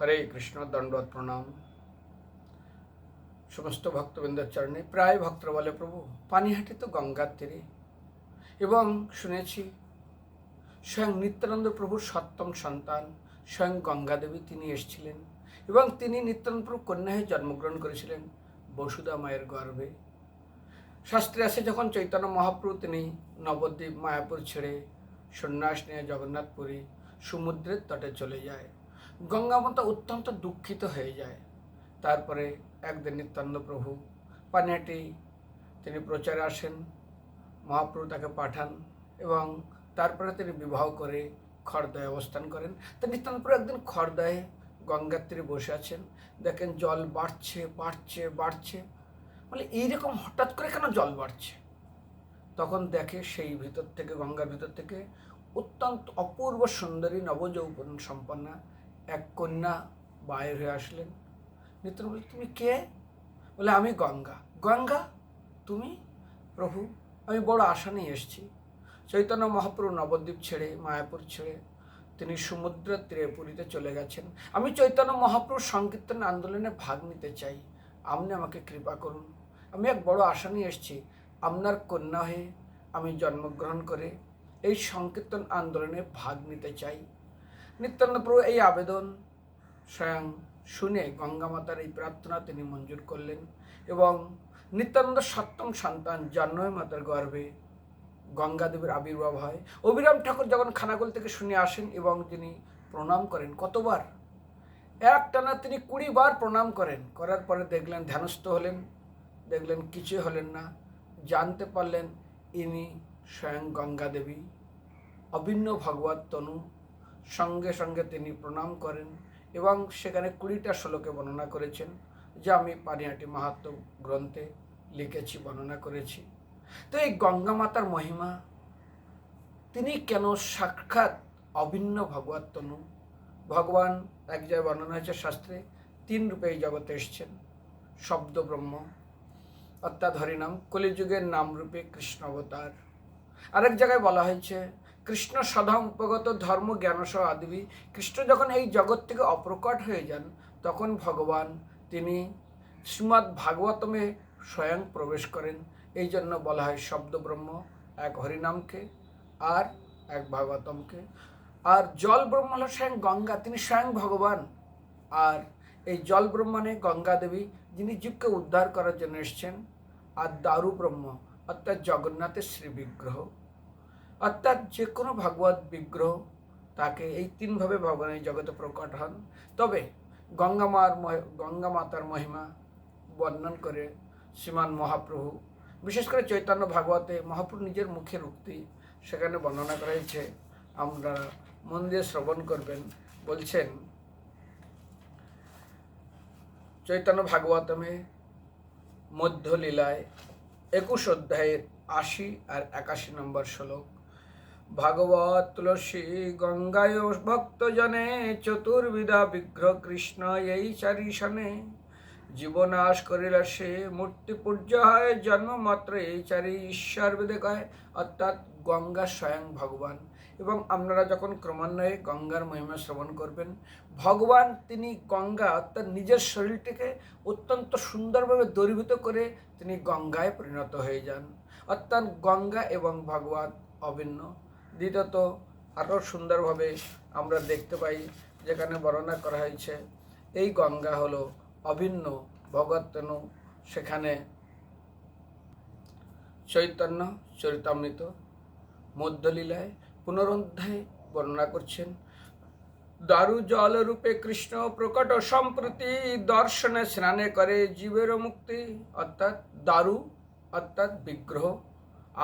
হরে কৃষ্ণ দণ্ডবত প্রণাম। সমস্ত ভক্তবৃন্দের চরণে প্রায় ভক্তরা বলে, প্রভু, পানিহাটি তো গঙ্গার তীরে। এবং শুনেছি, স্বয়ং নিত্যানন্দ প্রভুর সপ্তম সন্তান, স্বয়ং গঙ্গাদেবী তিনি এসেছিলেন এবং তিনি নিত্যানন্দ প্রভু কন্যা হয়ে জন্মগ্রহণ করেছিলেন বসুদা মায়ের গর্ভে। শাস্ত্রে আছে, যখন চৈতন্য মহাপ্রভু তিনি নবদ্বীপ, মায়াপুর ছেড়ে সন্ন্যাস নিয়ে জগন্নাথপুরী, সমুদ্রের তটে চলে যায়। গঙ্গামাতা অত্যন্ত দুঃখিত হয়ে যায়। তারপরে একদিন নিত্যানন্দ প্রভু পানিহাটি তিনি প্রচারে আসেন, মহাপ্রভু তাকে পাঠান এবং তারপরে তিনি বিবাহ করে খড়দয়ে অবস্থান করেন। তো নিত্যানন্দ প্রভু একদিন খড়দয়ে গঙ্গার তীরে বসে আছেন, দেখেন জল বাড়ছে বাড়ছে বাড়ছে। বলে, এইরকম হঠাৎ করে কেন জল বাড়ছে? তখন দেখে সেই ভিতর থেকে, গঙ্গার ভিতর থেকে অত্যন্ত অপূর্ব সুন্দরী নবযৌবন সম্পন্না এক কন্যা বাইর হয়ে আসলেন। নিত্য বলে তুমি কে? বলে, আমি গঙ্গা। গঙ্গা? তুমি? প্রভু, আমি বড় আশা নিয়ে এসেছি। চৈতন্য মহাপ্রভু নবদ্বীপ ছেড়ে মায়াপুর ছেড়ে তিনি সমুদ্রের তীরে পুরীতে চলে গেছেন। আমি চৈতন্য মহাপ্রভুর সংকীর্তন আন্দোলনে ভাগ নিতে চাই। আপনি আমাকে কৃপা করুন। আমি এক বড় আশা নিয়ে এসেছি। আপনার কন্যা হয়ে আমি জন্মগ্রহণ করে এই সংকীর্তন আন্দোলনে ভাগ নিতে চাই। নিত্যানন্দ প্রভু এই আবেদন স্বয়ং শুনে গঙ্গা মাতার এই প্রার্থনা তিনি মঞ্জুর করলেন এবং নিত্যানন্দ সপ্তম সন্তান জন্ময় মাতার গর্ভে গঙ্গাদেবের আবির্ভাব হয়। অবিরাম ঠাকুর যখন খানাগুল থেকে শুনে আসেন এবং তিনি প্রণাম করেন, কতবার? এক টানা তিনি কুড়ি বার প্রণাম করেন। করার পরে দেখলেন ধ্যানস্থ হলেন, দেখলেন কিছু হলেন না, জানতে পারলেন ইনি স্বয়ং গঙ্গা দেবী অভিন্ন ভগবত তনু সঙ্গে সঙ্গে তিনি প্রণাম করেন এবং সেখানে কুড়িটা শ্লোকে বর্ণনা করেছেন, যা আমি পানিহাটি মাহাত্ম গ্রন্থে লিখেছি, বর্ণনা করেছি। তো এই গঙ্গা মাতার মহিমা, তিনি কেন সাক্ষাৎ অভিন্ন ভগবত তনু? ভগবান, এক জায়গায় বর্ণনা হয়েছে শাস্ত্রে, তিন রূপে এই জগতে এসছেন। শব্দ ব্রহ্ম অর্থাৎ হরিনাম কলিযুগের নাম রূপে কৃষ্ণ অবতার। আরেক জায়গায় বলা হয়েছে কৃষ্ণ সদা উপগত ধর্ম জ্ঞানসহ আদিবি। কৃষ্ণ যখন এই জগৎ থেকে অপ্রকট হয়ে যান, তখন ভগবান তিনি শ্রীমৎ ভাগবতমে স্বয়ং প্রবেশ করেন। এই জন্য বলা হয় শব্দ ব্রহ্ম এক হরিনামকে, আর এক ভাগবতমকে। আর জল ব্রহ্ম হল স্বয়ং গঙ্গা, তিনি স্বয়ং ভগবান। আর এই জল ব্রহ্মণে গঙ্গা দেবী, যিনি জীবকে উদ্ধার করার জন্য এসছেন, আর দারু ব্রহ্ম অর্থাৎ জগন্নাথের শ্রী বিগ্রহ অর্থাৎ যে কোনো ভাগবত বিগ্রহ তাকে এই তিনভাবে ভগবান এই জগতে প্রকট হন। তবে গঙ্গামার গঙ্গা মাতার মহিমা বর্ণন করে শ্রীমান মহাপ্রভু, বিশেষ করে চৈতন্য ভাগবতে মহাপ্রভু নিজের মুখের উক্তি সেখানে বর্ণনা করা হয়েছে আমরা মন দিয়ে শ্রবণ করবেন, বলছেন, চৈতন্য ভাগবতমে মধ্যলীলায় একুশ অধ্যায়ের আশি আর একাশি নম্বর শ্লোক ভাগবত তুলসী গঙ্গায় ভক্তজনে চতুর্বিধা বিগ্রহ কৃষ্ণ এই চারি সনে। জীবনাশ করিল সে মূর্তি পূজ্য হয় জন্ম মাত্র এই চারি ঈশ্বর বেদে কয়, অর্থাৎ গঙ্গা স্বয়ং ভগবান। এবং আপনারা যখন ক্রমান্বয়ে গঙ্গার মহিমা শ্রবণ করবেন, ভগবান তিনি গঙ্গা, অর্থাৎ নিজের শরীরটিকে অত্যন্ত সুন্দরভাবে দরিভূত করে তিনি গঙ্গায় পরিণত হয়ে যান। অর্থাৎ গঙ্গা এবং ভগবান অভিন্ন। দ্বিতীয়ত আরও সুন্দরভাবে আমরা দেখতে পাই, যেখানে বর্ণনা করা হয়েছে, এই গঙ্গা হলো অভিন্ন ভগতনু সেখানে চৈতন্য চরিতামৃত, মধ্যলীলায় পুনরুদ্ধায় বর্ণনা করছেন। দারু জল রূপে কৃষ্ণ প্রকট সম্প্রতি দর্শনে স্নানে করে জীবের মুক্তি, অর্থাৎ দারু, অর্থাৎ বিগ্রহ।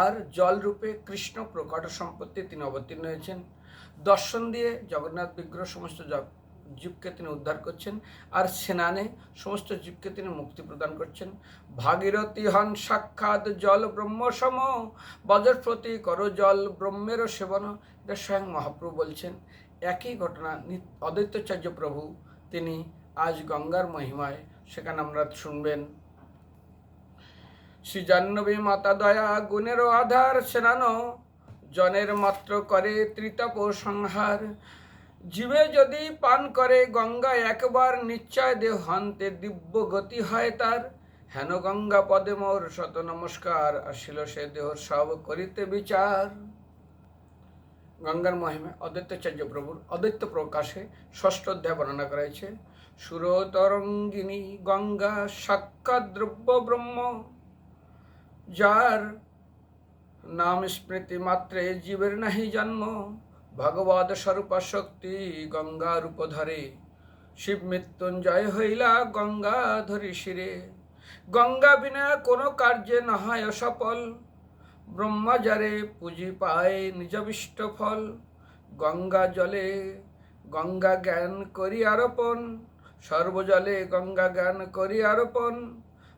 আর জল রূপে কৃষ্ণ প্রকট সম্পত্তি তিনি অবতীর্ণ হয়েছেন। দর্শন দিয়ে জগন্নাথ বিগ্রহ সমস্ত জীবকে তিনি উদ্ধার করছেন আর সেনানে সমস্ত জীবকে তিনি মুক্তি প্রদান করছেন। ভাগীরথী হন সাক্ষাৎ জল ব্রহ্ম সম বজ্রপ্রতি কর জল ব্রহ্মেরও সেবন। এটা স্বয়ং মহাপ্রভু বলছেন। একই ঘটনা অদ্বৈতাচার্য প্রভু, তিনি আজ গঙ্গার মহিমায়, সেখানে আমরা শুনবেন শ্রী জাহ্নবী মাতা দয়া গুণেরও আধার সেনানো, জনের মাত্র করে ত্রিতাপ সংহার। জীবে যদি পান করে গঙ্গা, একবার নিশ্চয় দেহান্তে দিব্য গতি হয় তার। হেন গঙ্গা পদে মোর শত নমস্কার, আসিল সে দেহ সব করিতে বিচার। গঙ্গার মহিমে অদ্বৈতাচার্য প্রভুর অদ্বৈত প্রকাশে ষষ্ঠ অধ্যায় বর্ণনা করা হয়েছে। সুরতরঙ্গিনী গঙ্গা, সাক্ষাৎ দ্রব্য ব্রহ্ম। যার নাম স্মৃতি মাত্রে জীবের নাহি জন্ম ভগবদ স্বরূপ শক্তি গঙ্গা রূপ ধরে। শিব মৃত্যুঞ্জয় হইলা গঙ্গা ধরি শিরে। গঙ্গা বিনা কোনো কার্যে নহায় সফল। ব্রহ্মা যারে পুঁজি পায় নিজবিষ্ট ফল। গঙ্গা জলে গঙ্গা জ্ঞান করি আরোপণ। সর্বজলে গঙ্গা জ্ঞান করি আরোপণ।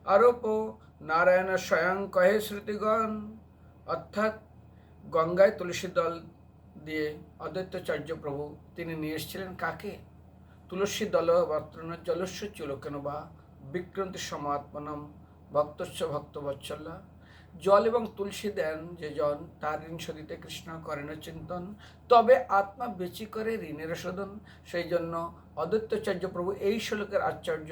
আরোপ নারায়ণ স্বয়ং কহে শ্রুতিগণ, অর্থাৎ গঙ্গায় তুলসী দল দিয়ে অদ্বৈতাচার্য প্রভু, তিনি নিয়ে এসেছিলেন কাকে? তুলসী দল বর্তন জলস্য চুলকেন বা বিক্রান্তি সমাত্মনম ভক্ত বৎসল্লা জল এবং তুলসী দেন যে জন, তার ঋণ শোধিতে কৃষ্ণ করেন চিন্তন। তবে আত্মা বেচি করে ঋণের শোধন। সেই জন্য অদ্বৈতাচার্য প্রভু এই শ্লোকের আশ্চর্য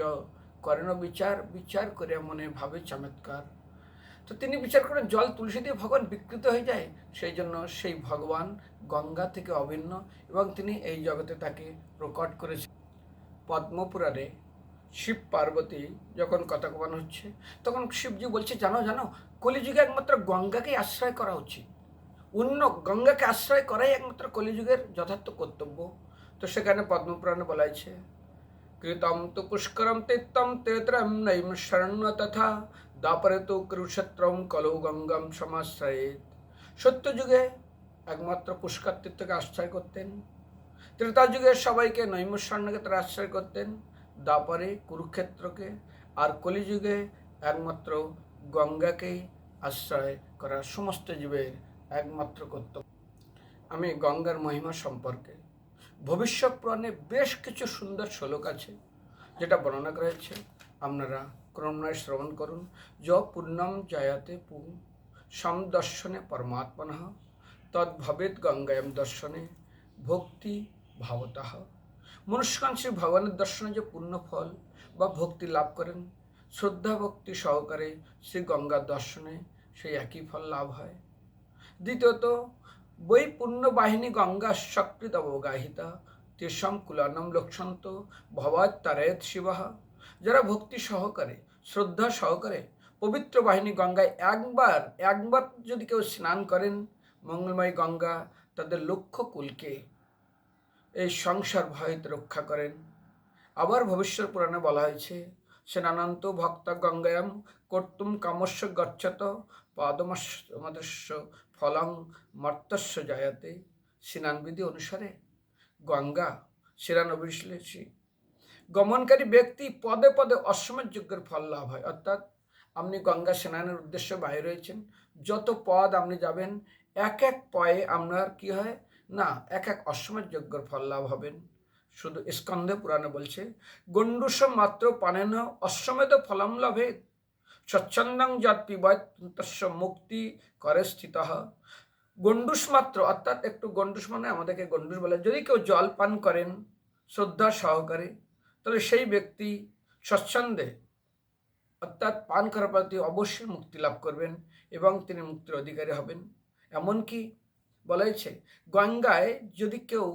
করেন বিচার বিচার করে মনে ভাবে চমৎকার। তো তিনি বিচার করেন, জল তুলসী দিয়ে ভগবান বিকৃত হয়ে যায় সেই জন্য সেই ভগবান গঙ্গা থেকে অভিন্ন এবং তিনি এই জগতে তাকে প্রকট করেছেন। পদ্মপুরাণে শিব পার্বতী যখন কথা কবানো হচ্ছে, তখন শিবজি বলছে, জানো জানো, কলিযুগে একমাত্র গঙ্গাকেই আশ্রয় করা উচিত। অন্য গঙ্গাকে আশ্রয় করাই একমাত্র কলিযুগের যথার্থ কর্তব্য। তো সেখানে পদ্মপুরাণে বলা হয়েছে কৃতম তো পুষ্করম তিত্তম তেত্রম নৈম শরণ্য তথা দাপরে তো কুরুক্ষেত্রম কলৌ গঙ্গম সমাশ্রয়েত সত্যযুগে একমাত্র পুষ্কর তীর্থকে আশ্রয় করতেন। ত্রেতা যুগে সবাইকে নৈমস্বর্ণকে তারা আশ্রয় করতেন। দাপরে, কুরুক্ষেত্রকে আর কলিযুগে একমাত্র গঙ্গাকেই আশ্রয় করা সমস্ত জীবের একমাত্র কর্তব্য। আমি গঙ্গার মহিমা সম্পর্কে ভবিষ্যৎ পুরাণে বেশ কিছু সুন্দর শ্লোক আছে, যেটা বর্ণনা করা হয়েছে। আপনারা ক্রমণয় শ্রবণ করুন। য পূর্ণম জয়াতে পু সমদর্শনে পরমাত্মন তদ্ভবেদ গঙ্গায়ম দর্শনে ভক্তি ভাবতাহ মনুষ্যকান শ্রী ভগবানের দর্শনে যে পূর্ণ ফল বা ভক্তি লাভ করেন, শ্রদ্ধা ভক্তি সহকারে শ্রী গঙ্গার দর্শনে সেই একই ফল লাভ হয়। দ্বিতীয়ত বৈ পূর্ণ বাহিনী গঙ্গা সক্রিত অবগাহিতা তেষম কুলানম লক্ষন্ত ভবাত তারায়ত শিবাহ। যারা ভক্তি সহকারে, শ্রদ্ধা সহকারে পবিত্র বাহিনী গঙ্গায় একবার একবার যদি কেউ স্নান করেন, মঙ্গলময় গঙ্গা তাদের লক্ষ্য কুলকে। এই সংসার ভয়তে রক্ষা করেন। আবার ভবিষ্যৎ পুরাণে বলা হয়েছে, সেনানন্ত ভক্ত গঙ্গায়াম কর্তুম কামস্য গচ্ছত, পাদমস্য ফলং মর্তস্য জায়াতে। স্নানবিধি অনুসারে গঙ্গা শিরান অবিশ্লেষী গমনকারী ব্যক্তি পদে পদে অশ্বমের যজ্ঞের ফল লাভ হয়। অর্থাৎ আপনি গঙ্গা স্নানের উদ্দেশ্যে বাইরে রয়েছেন যত পদ আপনি যাবেন, এক এক পয়ে আপনার কি হয়? না, এক এক অশ্বমের যজ্ঞের ফল লাভ হবেন। শুধু স্কন্ধে পুরাণে বলছে গণ্ডুষ মাত্র পানেন অশ্বমেধ ফলম লাভে স্বচ্ছন্দং যৎ পিবৎ মুক্তি করে স্থিত। গণ্ডুষ মাত্র, অর্থাৎ একটু গণ্ডুষ মানে আমাদেরকে গণ্ডুষ বলে, যদি কেউ জল পান করেন, শ্রদ্ধা সহকারে, তাহলে সেই ব্যক্তি স্বচ্ছন্দে, অর্থাৎ পান করার প্রতি অবশ্যই মুক্তি লাভ করবেন এবং তিনি মুক্তির অধিকারী হবেন। এমনকি বলা গঙ্গায় যদি কেউ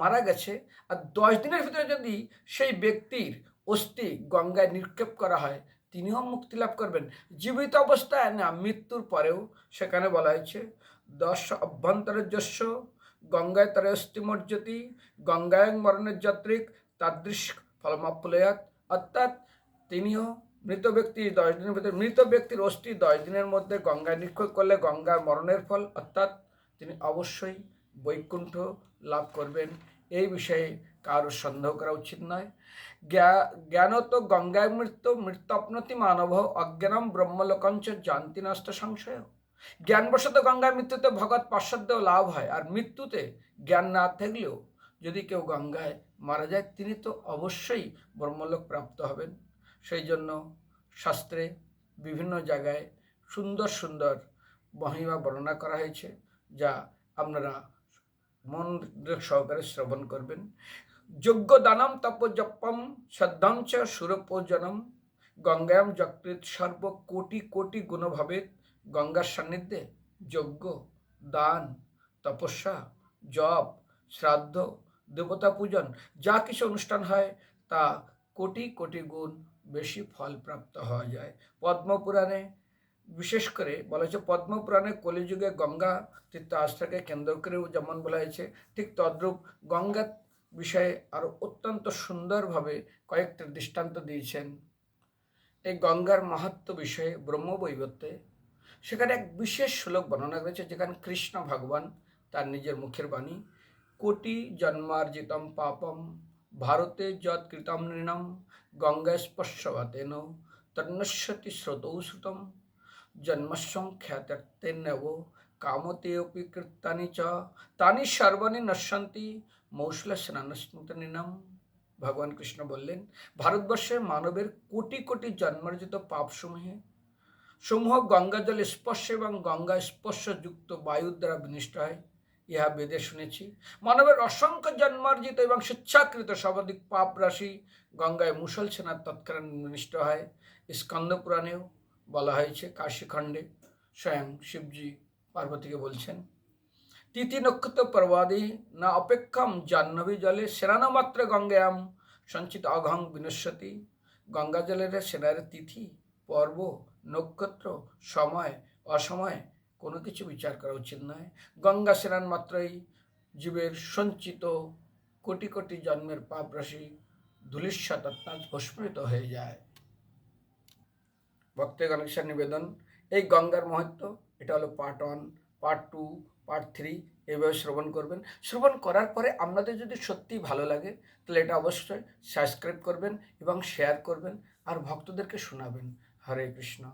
মারা গেছে, আর দশ দিনের ভিতরে যদি সেই ব্যক্তির অস্থি গঙ্গায় নিক্ষেপ করা হয় তিনিও মুক্তি লাভ করবেন। জীবিত অবস্থায় না, মৃত্যুর পরেও সেখানে বলা হয়েছে, দশ অভ্যন্তরের যস্য গঙ্গায় তার অস্থিমর্যতি গঙ্গায়ং মরণের যাত্রিক, তাদৃশ ফলমাফলয়াত অর্থাৎ তিনিও মৃত ব্যক্তি দশ দিনের ভিতরে মৃত ব্যক্তির অস্থি দশ দিনের মধ্যে গঙ্গায় নিক্ষেপ করলে গঙ্গার মরণের ফল। অর্থাৎ তিনি অবশ্যই বৈকুণ্ঠ লাভ করবেন এই বিষয়ে কারও সন্দেহ করা উচিত নয়। জ্ঞানত গঙ্গায় মৃত্যু মৃত্যপ্নতি মানব অজ্ঞানম ব্রহ্মলোকঞ্চ জানতি নষ্ট সংশয়। জ্ঞানবশত গঙ্গায় মৃত্যুতে ভগৎ পাশ্চাত্য লাভ হয় আর মৃত্যুতে জ্ঞান না থাকলেও যদি কেউ গঙ্গায় মারা যায়, তিনি তো অবশ্যই ব্রহ্মলোক প্রাপ্ত হবেন। সেই জন্য শাস্ত্রে বিভিন্ন জায়গায় সুন্দর সুন্দর মহিমা বর্ণনা করা হয়েছে, যা আপনারা মন সহকারে শ্রবণ করবেন। যোগ্য দানম তপজপম শ্রদ্ধাম চ সুরপোজনম গঙ্গায়াম যকৃত সর্ব কোটি কোটি গুণভাবে গঙ্গার সান্নিধ্যে যজ্ঞ, দান, তপস্যা, জপ, শ্রাদ্ধ, দেবতা পূজন যা কিছু অনুষ্ঠান হয় তা কোটি কোটি গুণ বেশি ফল প্রাপ্ত হওয়া যায়। পদ্মপুরাণে বিশেষ করে বলা হয়েছে পদ্মপুরাণে কলিযুগে গঙ্গা তীর্থ আস্থাকে কেন্দ্র করেও যেমন বলা হয়েছে, ঠিক তদ্রূপ গঙ্গা বিষয়ে আরও অত্যন্ত সুন্দরভাবে কয়েকটা দৃষ্টান্ত দিয়েছেন। এই গঙ্গার মাহাত্ম বিষয়ে ব্রহ্মবৈবত্যে সেখানে এক বিশেষ শ্লোক বর্ণনা করেছে, যেখানে কৃষ্ণ ভগবান তার নিজের মুখের বাণী, কোটি জন্মার্জিতম পাপম, ভারতে যৎ কৃতম নৃণম গঙ্গা স্পর্শবাতেন তন্নশ্যতি স্রোতৌ শ্রুতম জন্মসংখ্যাতেনব কামতে অপি কৃত্তানি চ তানি সর্বাণি নশ্যন্তি মৌসল স্নানস্মৃতনিনাম ভগবান কৃষ্ণ বললেন ভারতবর্ষে মানবের কোটি কোটি জন্মার্জিত পাপসমূহে সমূহ গঙ্গা জল স্পর্শ এবং গঙ্গা স্পর্শযুক্ত বায়ুর দ্বারা বিনিষ্ট হয় ইহা বেদে শুনেছি মানবের অসংখ্য জন্মার্জিত এবং স্বেচ্ছাকৃত সর্বাধিক পাপ রাশি গঙ্গায় মুসল সেনার তৎক্ষণাৎ বিনিষ্ট হয় স্কন্দ পুরাণেও বলা হয়েছে, কাশীখণ্ডে স্বয়ং শিবজি পার্বতীকে বলছেন, তিথি নক্ষত্র প্রবাদী না অপেক্ষাম জাহ্নবী জলে সেরানমাত্র গঙ্গায়াম, সঞ্চিত অঘং বিনশ্বতী, গঙ্গা জলের সেনার তিথি, পর্ব, নক্ষত্র, সময়, অসময়, কোনো কিছু বিচার করা উচিত নয়। গঙ্গা সেনান মাত্রই জীবের সঞ্চিত কোটি কোটি জন্মের পাপ রাশি ধুলিস্বাত অর্থাৎ ভস্মিত হয়ে যায়। ভক্তের গণেশের নিবেদন। এই গঙ্গার মহত্ব, এটা হলো part one part two part three এইভাবে শ্রবণ করবেন। শ্রবণ করার পরে আপনাদের যদি সত্যি ভালো লাগে, তাহলে এটা অবশ্যই সাবস্ক্রাইব করবেন এবং শেয়ার করবেন আর ভক্তদেরকে শোনাবেন। হরে কৃষ্ণ।